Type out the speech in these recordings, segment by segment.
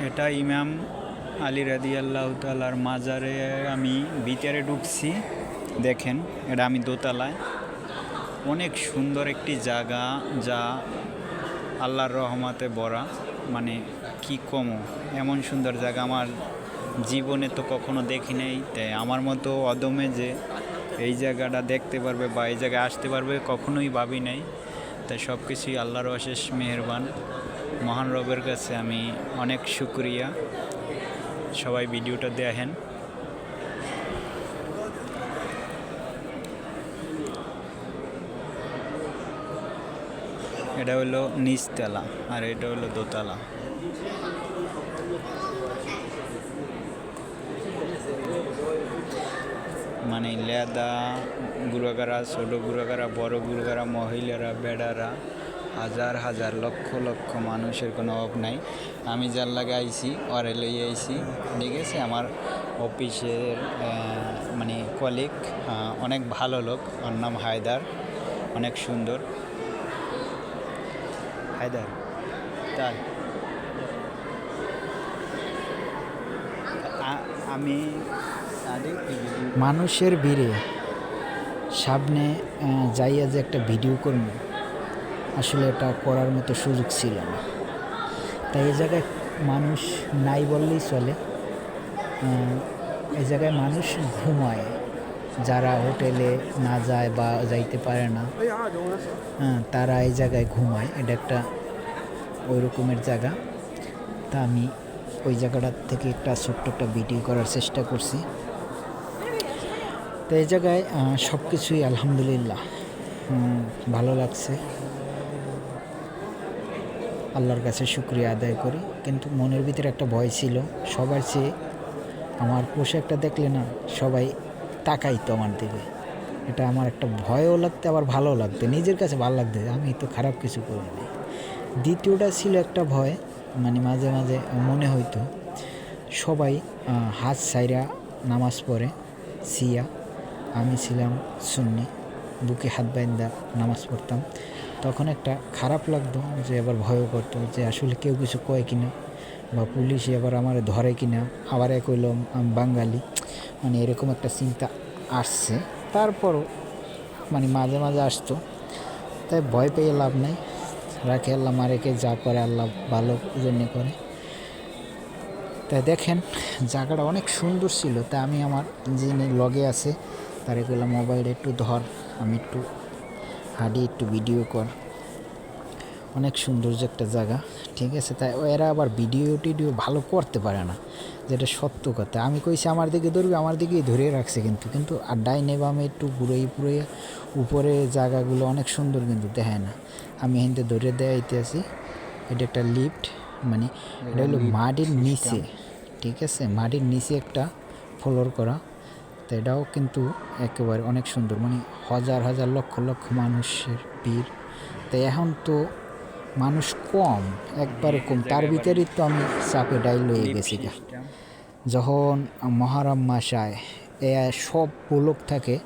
এটা ইমাম আলী রাদি আল্লাহ তালার মাজারে আমি ভিতরে ঢুকছি। দেখেন, এটা আমি দোতলায়। অনেক সুন্দর একটি জায়গা যা আল্লাহর রহমাতে ভরা। মানে কি কমো, এমন সুন্দর জায়গা আমার জীবনে তো কখনো দেখি নাই। তাই আমার মতো অদমে যে এই জায়গাটা দেখতে পারবে বা এই জায়গায় আসতে পারবে কখনোই ভাবি নাই। তাই সব কিছুই আল্লাহর অশেষ মেহরবান। মহান রবের কাছে আমি অনেক শুক্রিয়া। সবাই ভিডিওটা দেখেন। এটা হলো নিচতলা আর এটা হলো দোতলা। মানে লেদা গুরুগারা, ছোট গুড়াগারা বড় গুরুগারা, মহিলারা, বেড়ারা, হাজার হাজার, লক্ষ লক্ষ মানুষের কোনো অভাব নাই। আমি যার লাগে আইছি, ওরে লই আইছি। ঠিক আছে আমার অফিসের মানে কলিগ অনেক ভালো লোক। ওর নাম হায়দার, অনেক সুন্দর। হায়দার, তাই? আমি মানুষের ভিড়ে সামনে যাইয়া যে একটা ভিডিও করব, আসলে এটা করার মতো সুযোগ ছিল না। তাই এই জায়গায় মানুষ নাই বললেই চলে। এই জায়গায় মানুষ ঘুমায়, যারা হোটেলে না যায় বা যাইতে পারে না তারা এই জায়গায় ঘুমায়। এটা একটা ওই রকমের জায়গা। তা আমি ওই জায়গাটার থেকে একটা ছোট্ট একটা ভিডিও করার চেষ্টা করছি। তো এই জায়গায় সব কিছুই আলহামদুলিল্লাহ ভালো লাগছে। আল্লাহর কাছে শুক্রিয়া আদায় করি। কিন্তু মনের ভিতরে একটা ভয় ছিল, সবার চেয়ে আমার পোশাকটা দেখলে না সবাই তাকাইতো আমার দিকে। এটা আমার একটা ভয়ও লাগতে, আবার ভালো লাগতো, নিজের কাছে ভালো লাগতো, আমি তো খারাপ কিছু করিনি। দ্বিতীয়টা ছিল একটা ভয় মানে মাঝে মাঝে মনে হইতো, সবাই হাত সাইরা নামাজ পড়ে, সিয়া, আমি ছিলাম সুন্নি, বুকে হাত বাইন্দা নামাজ পড়তাম। তখন একটা খারাপ লাগতো যে আবার ভয়ও করতো যে আসলে কেউ কিছু কয় কিনা বা পুলিশ আবার আমার ধরে কিনা, আবার এক হইল আমি বাঙালি। মানে এরকম একটা চিন্তা আসছে। তারপরও মানে মাঝে মাঝে আসতো। তাই ভয় পেয়ে লাভ নাই। রাখে, আল্লাহ মারেকে যা করে, আল্লাহ ভালো জন্য করে। তাই দেখেন, জায়গাটা অনেক সুন্দর ছিল। তা আমি আমার যিনি লগে আছে, তারে বললাম মোবাইলে একটু ধর, আমি একটু হাঁটি, একটু ভিডিও কর। অনেক সৌন্দর্য একটা জায়গা ঠিক আছে? তাই এরা আবার ভিডিও টিডিও ভালো করতে পারে না যেটা সত্য কথা। আমি কইছি আমার দিকে ধরবি আমার দিকেই ধরে রাখছে কিন্তু। কিন্তু আর ডাইনে বামে একটু পুরোই পুরোই উপরে জায়গাগুলো অনেক সুন্দর কিন্তু দেখায় না। আমি হেনতে ধরে দেখাইতে আছি এটা একটা লিফট মানে এটা হলো মাটির নিচে ঠিক আছে? মাটির নিচে একটা ফ্লোর করা তো এটাও কিন্তু একেবারে অনেক সুন্দর মানে হাজার হাজার লক্ষ লক্ষ মানুষের ভিড়। তাই এখন তো মানুষ কম একবারে কম। তার ভিতরে তো আমি চাপে ডাইল লয়ে গেছি গা। যখন মহারম মাস আয় এ সব পোলক থাকে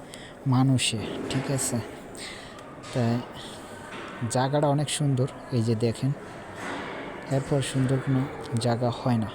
মানুষে ঠিক আছে? তাই জায়গাটা অনেক সুন্দর এই যে দেখেন। এরপর সুন্দর কোনো জায়গা হয় না।